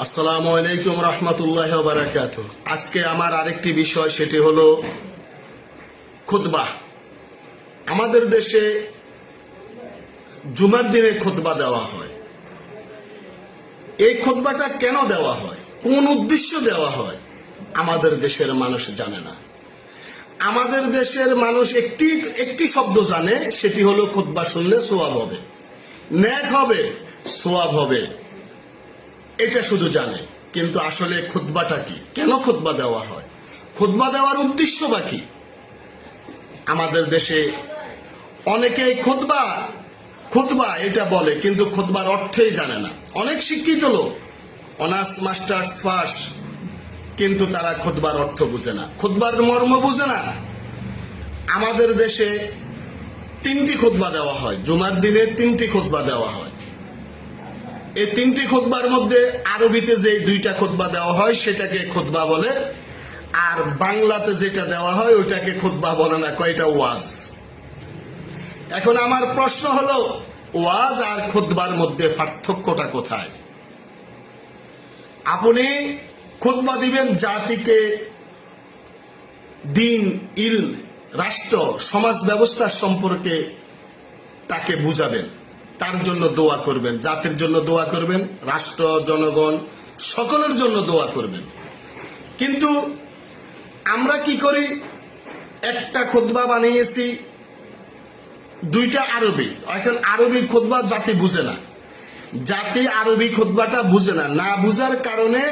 আসসালামু আলাইকুম রহমতুল্লাহ বারাকাত আজকে আমার আরেকটি বিষয়, সেটি হলো খুতবা। আমাদের দেশে জুমার দিনে খুতবা দেওয়া হয়। এই খুতবাটা কেন দেওয়া হয়? কোন উদ্দেশ্য দেওয়া হয়? আমাদের দেশের মানুষ জানে না। আমাদের দেশের মানুষ একটি একটি শব্দ জানে, সেটি হলো খুতবা শুনলে সোয়াব হবে। ন্যাক হবে, সোয়াব হবে। এটা শুধু জানে, কিন্তু আসলে খুতবাটা কি? কেন খুতবা দেওয়া হয়? খুতবা দেওয়ার উদ্দেশ্য বা কি? আমাদের দেশে অনেকেই খুতবা খুতবা এটা বলে, কিন্তু খুতবার অর্থই জানে না। অনেক শিক্ষিত লোক, অনার্স, মাস্টার্স পাস, কিন্তু তারা খুতবার অর্থ বুঝে না। খুতবার মর্ম বুঝে না। আমাদের দেশে তিনটি খুতবা দেওয়া হয়। জুমার দিনে তিনটি খুতবা দেওয়া হয়। এই তিনটি খোদবার মধ্যে আরবিতে যে দুইটা খোদবা দেওয়া হয়, সেটাকে খোদবা বলে। আর বাংলাতে যেটা দেওয়া হয়, ওইটাকে খোদবা বলে না কয়টা ওয়াজ। এখন আমার প্রশ্ন হলো, ওয়াজ আর খোদবার মধ্যে পার্থক্যটা কোথায়? আপনি খোদবা দিবেন জাতিকে দিন, ইল, রাষ্ট্র, সমাজ ব্যবস্থা সম্পর্কে তাকে বুঝাবেন। তার জন্য দোয়া করবেন, জাতির জন্য দোয়া করবেন, রাষ্ট্র, জনগণ, সকলের জন্য দোয়া করবেন। কিন্তু আমরা কি করি? একটা খোদবা বানিয়েছি, দুইটা আরবি। এখন আরবি খোদবা জাতি বুঝে না। জাতি আরবি খোদবাটা বুঝে না। না বুঝার কারণে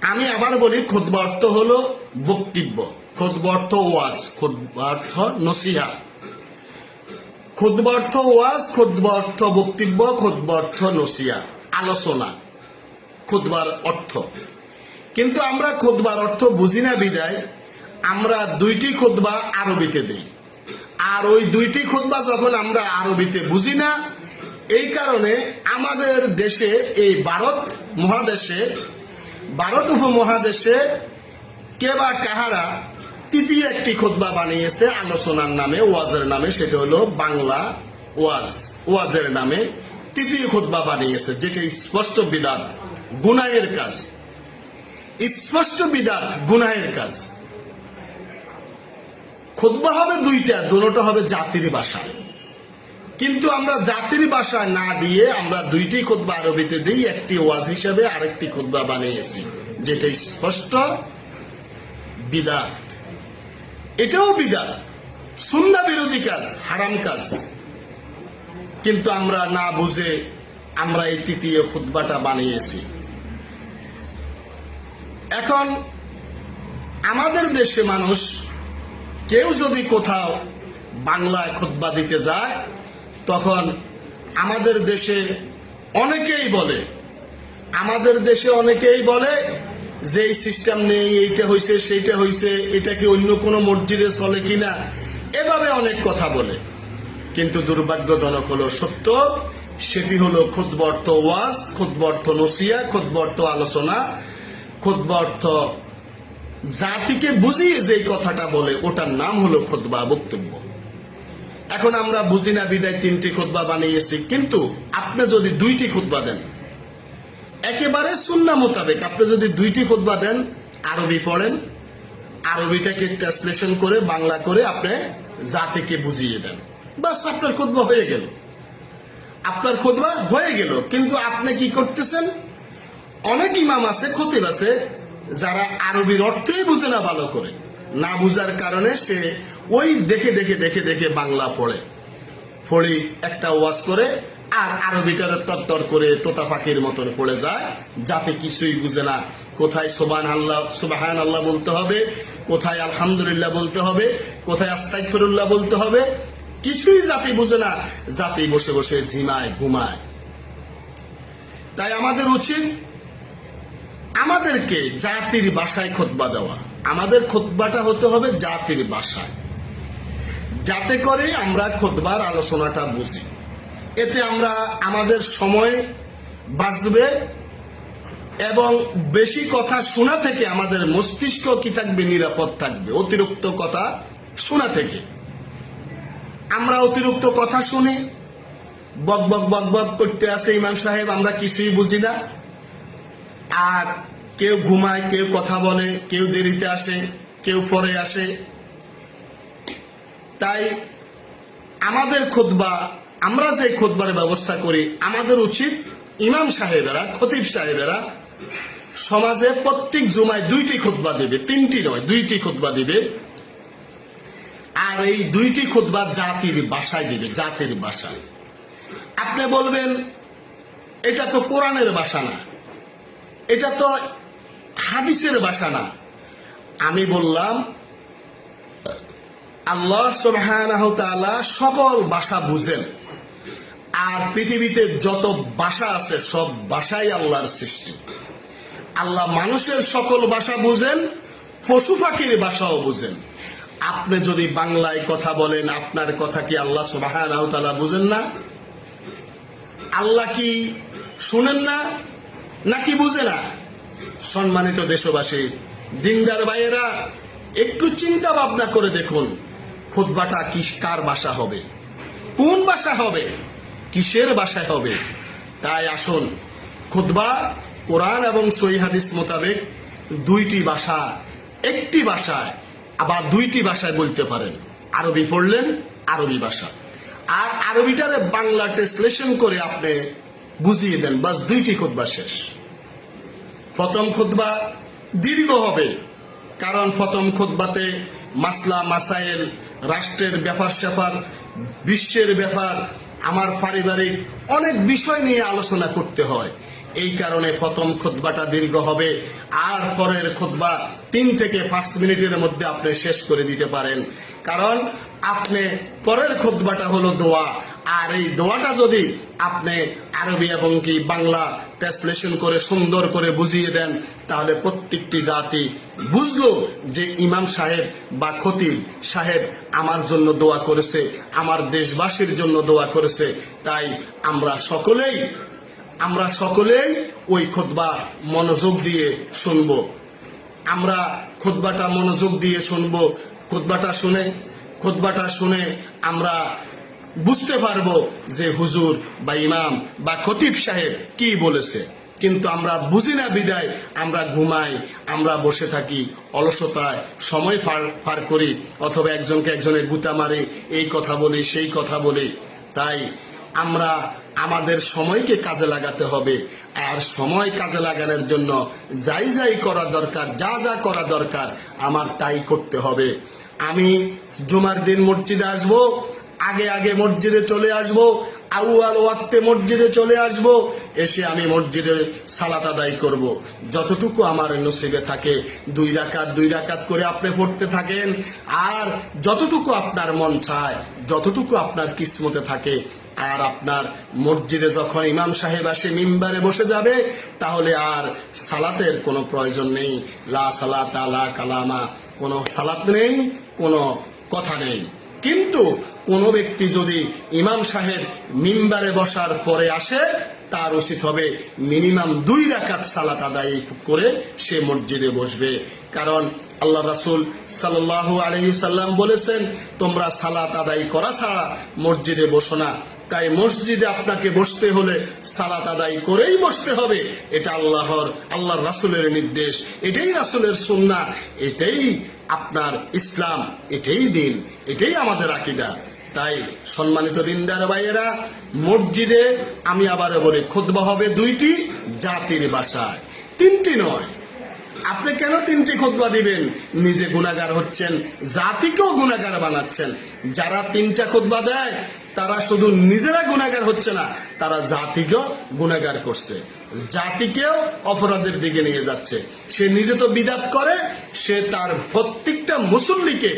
আমি আবার বলি খোদবা অর্থ হলো বক্তব্য। খোদবা অর্থ ওয়াজ খোদবা অর্থ নসিহা। খুদ্ব অর্থ ওয়াজ খুদ্ব অর্থ বক্তব্য খুদ্ব অর্থ নসিয়া, আলোচনা খুদবার অর্থ। কিন্তু আমরা খুদবার অর্থ বুঝি না বিদায়, আমরা দুইটি খুদবা আরবিতে দিই। আর ওই দুইটি খুদবা যখন আমরা আরবিতে বুঝি না, এই কারণে আমাদের দেশে, এই ভারত মহাদেশে, ভারত উপমহাদেশে কে বা কাহারা তৃতীয় একটি খোদবা বানিয়েছে আলোচনার নামে, ওয়াজের নামে, সেটা হলো বাংলা ওয়াজ, ওয়াজের নামে তৃতীয় খোদবা বানিয়েছে, যেটা স্পষ্ট বিদাত, গুনাহের কাজ। স্পষ্ট বিদাত, গুনাহের কাজ। খোদবা হবে দুইটা দুটোটা হবে জাতির ভাষা। কিন্তু আমরা জাতির ভাষা না দিয়ে আমরা দুইটি খোদবা আরবিতে দিই, একটি ওয়াজ হিসেবে আরেকটি খোদবা বানিয়েছি, যেটা স্পষ্ট বিদাত। এটাও বিদাত। সুন্না বিরোধী কাজ, হারাম কাজ। কিন্তু আমরা না বুঝে আমরা এই তৃতীয় খুতবাটা বানিয়েছি। এখন আমাদের দেশে মানুষ কেউ যদি কোথাও বাংলায় খুতবা দিতে যায়, তখন আমাদের দেশে অনেকেই বলে, আমাদের দেশে অনেকেই বলে যে এই সিস্টেম নেই, এইটা হয়েছে সেইটা হয়েছে এটা কি অন্য কোনো মসজিদে চলে কিনা? এভাবে অনেক কথা বলে। কিন্তু দুর্ভাগ্যজনক হলো সত্য, সেটি হলো খুদবর্ত ওয়াজ খুদবর্ত নসিয়া খুদবর্ত আলোচনা খুদবর্ত জাতিকে বুঝিয়ে যে কথাটা বলে, ওটার নাম হলো খুদবা বক্তব্য। এখন আমরা বুঝি না বিদায় তিনটি খুদবা বানিয়েছি, কিন্তু আপনি যদি দুইটি খুদবা দেন একেবারে সুন্না মোতাবেক। আপনি যদি দুইটি খুতবা দেন, আরবি পড়েন, আরবিটাকে ট্রান্সলেশন করে বাংলা করে আপনি জাতিকে বুঝিয়ে দেন। বাস আপনার খুতবা হয়ে গেল। আপনার খুতবা হয়ে গেল। কিন্তু আপনি কি করতেছেন? অনেক ইমাম আছে, খতিব আছে, যারা আরবির অর্থই বুঝে না ভালো করে। না বুঝার কারণে সে ওই দেখে দেখে দেখে দেখে বাংলা পড়ে। ফড়ি একটা ওয়াজ করে আর আরবিটার তত্তর করে তোতা পাখির মতন পড়ে যায়, যাতে কিছুই বুঝে না। কোথায় সোবান আল্লাহ সুবাহান আল্লাহ বলতে হবে, কোথায় আলহামদুলিল্লাহ বলতে হবে, কোথায় আস্তাইফরুল্লাহ বলতে হবে, কিছুই জাতি বুঝে না জাতি বসে বসে ঝিমায়, ঘুমায়। তাই আমাদের উচিত আমাদেরকে জাতির ভাষায় খোদবা দেওয়া। আমাদের খোদবাটা হতে হবে জাতির ভাষায় যাতে করে আমরা খোদবার আলোচনাটা বুঝি। এতে আমরা আমাদের সময় বাঁচবে এবং বেশি কথা শোনা থেকে আমাদের মস্তিষ্ক কি থাকবে? নিরাপদ থাকবে। অতিরিক্ত কথা শোনা থেকে। আমরা অতিরিক্ত কথা শুনি বক বক বক বক করতে আসে ইমাম সাহেব, আমরা কিছুই বুঝি না। আর কেউ ঘুমায়, কেউ কথা বলে, কেউ দেরিতে আসে, কেউ পরে আসে। তাই আমাদের খুতবা আমরা যে খুতবার ব্যবস্থা করি, আমাদের উচিত ইমাম সাহেবেরা, খতিব সাহেবেরা সমাজে প্রত্যেক জুমায় দুইটি খুতবা দিবে, তিনটি নয়, দুইটি খুতবা দিবে। আর এই দুইটি খুতবা জাতির বাসায় দিবে, জাতির বাসায়। আপনি বলবেন, এটা তো কোরআনের বাসা না, এটা তো হাদিসের বাসা না। আমি বললাম, আল্লাহ সকল ভাষা বুঝেন। আর পৃথিবীতে যত বাসা আছে, সব বাসাই আল্লাহর সৃষ্টি। আল্লাহ মানুষের সকল ভাষা বুঝেন, পশু পাখির ভাষাও বুঝেন। আপনি যদি বাংলায় কথা বলেন, আপনার কথা কি আল্লাহ তাআলা বুঝেন না? আল্লাহ কি শুনেন না, নাকি বুঝে না? সম্মানিত দেশবাসী, দিনদার ভাইয়েরা, একটু চিন্তা ভাবনা করে দেখুন, খুতবাটা কি, কার বাসা হবে? কোন বাসা হবে? কিসের বাসায় হবে? তাই আসুন, খুতবা, কোরআন এবং সহি হাদিস মোতাবেক দুইটি ভাষা একটি ভাষায় আবার দুইটি ভাষায় বলতে পারেন। আরবি পড়লেন, আরবি ভাষা। আর আরবিটারে বাংলা ট্রান্সলেশন করে আপনি বুঝিয়ে দেন, বাস দুইটি খুতবা শেষ। প্রথম খুতবা দীর্ঘ হবে, কারণ প্রথম খুতবাতে মাসলা, মাসাইল, রাষ্ট্রের ব্যাপার স্যাপার বিশ্বের ব্যাপার আমার পারিবারিক অনেক বিষয় নিয়ে আলোচনা করতে হয়। এই কারণে প্রথম খোদবাটা দীর্ঘ হবে। আর পরের খুতবা তিন থেকে পাঁচ মিনিটের মধ্যে আপনি শেষ করে দিতে পারেন। কারণ আপনি পরের খোদবাটা হলো দোয়া। আর এই দোয়াটা যদি আপনি আরবি এবং কি বাংলা ট্রান্সলেশন করে সুন্দর করে বুঝিয়ে দেন, তাহলে প্রত্যেকটি জাতি বুঝলো যে ইমাম সাহেব বা খতিব সাহেব আমার জন্য দোয়া করেছে, আমার দেশবাসীর জন্য দোয়া করেছে, তাই আমরা সকলেই আমরা সকলেই ওই খুতবা মনোযোগ দিয়ে শুনব। আমরা খোদবাটা মনোযোগ দিয়ে শুনব। খুতবাটা শুনে খুতবাটা শুনে আমরা বুঝতে পারব যে হুজুর বা ইমাম বা খতিব সাহেব কি বলেছে। কিন্তু আমরা বুঝি না বিদায়, আমরা ঘুমাই, আমরা বসে থাকি, অলসতায় সময় পার পার করি, অথবা একজনকে একজনের গুতা মারে, এই কথা বলি, সেই কথা বলি। তাই আমরা আমাদের সময়কে কাজে লাগাতে হবে, আর সময় কাজে লাগানোর জন্য যাই যাই করা দরকার, যা যা করা দরকার, আমার তাই করতে হবে। আমি জুমার দিন মসজিদে আসব, আগে আগে মসজিদে চলে আসব আউয়াল ওয়াক্তে মসজিদে চলে আসব, এসে আমি মসজিদে সালাত আদায় করব। যতটুকু আমার নসিবে থাকে, দুই রাকাত দুই রাকাত করে আপনি পড়তে থাকেন, আর যতটুকু আপনার মন চায়, যতটুকু আপনার কিসমতে থাকে, আর আপনার মসজিদে যখন ইমাম সাহেব আসে মিম্বারে বসে যাবে, তাহলে আর সালাতের কোনো প্রয়োজন নেই। লা সালাত লা কালামা, কোনো সালাত নেই, কোনো কথা নেই। কিন্তু কোনো ব্যক্তি যদি ইমাম সাহেব মিম্বারে বসার পরে আসে, তার উচিত হবে মিনিমাম দুই রাকাত সালাত আদায় করে সে মসজিদে বসবে। কারণ আল্লাহ রাসুল সাল্লাহ আলহিসাল্লাম বলেছেন, তোমরা সালাত আদায় করা ছাড়া মসজিদে বসো না। তাই মসজিদে আপনাকে বসতে হলে সালাত আদায় করেই বসতে হবে। এটা আল্লাহর আল্লাহর রাসুলের নির্দেশ। এটাই রাসুলের সুন্না এটাই আপনার ইসলাম। এটাই দিন। এটাই আমাদের আকিদা। তাই সম্মানিত দিনদার ভাইয়েরা, মসজিদে আমি আবার বলি, খুতবা হবে দুইটি জাতির বাসায়। তিনটি নয়। আপনি কেন তিনটি খুদবা দিবেন? নিজে গুণাগার হচ্ছেন, জাতিকেও গুণাগার বানাচ্ছেন। যারা তিনটা খুতবা দেয় তারা শুধু নিজেরা গুণাগার হচ্ছে না, তারা জাতিকেও গুণাগার করছে। জাতিকেও অপরাধের দিকে নিয়ে যাচ্ছে। সে নিজে তো বিদাত করে, সে তার প্রত্যেকটা মুসল্লিকে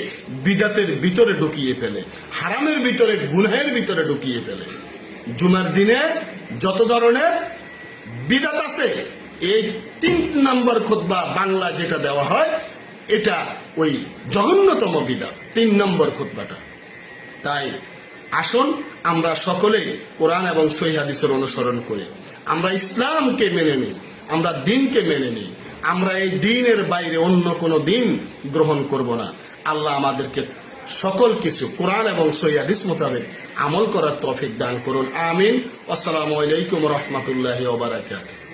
বিদাতের ভিতরে ঢুকিয়ে ফেলে, হারামের ভিতরে, গুনাহের ভিতরে ঢুকিয়ে ফেলে। জুমার দিনে যত ধরনের বিদাত আছে, এই তিন নম্বর খুতবা বাংলা যেটা দেওয়া হয়, এটা ওই জঘন্যতম বিদাত, তিন নম্বর খুতবাটা। তাই আসুন আমরা সকলেই কোরআন এবং সহিহাদিসের অনুসরণ করি। আমরা ইসলামকে মেনে নিই, আমরা দিনকে মেনে নিই। আমরা এই দিনের বাইরে অন্য কোনো দিন গ্রহণ করব না। আল্লাহ আমাদেরকে সকল কিছু কোরআন এবং সৈয়াদিস মোতাবেক আমল করার তৌফিক দান করুন। আমিন। আসসালামু আলাইকুম রহমতুল্লাহ ওবরাকাত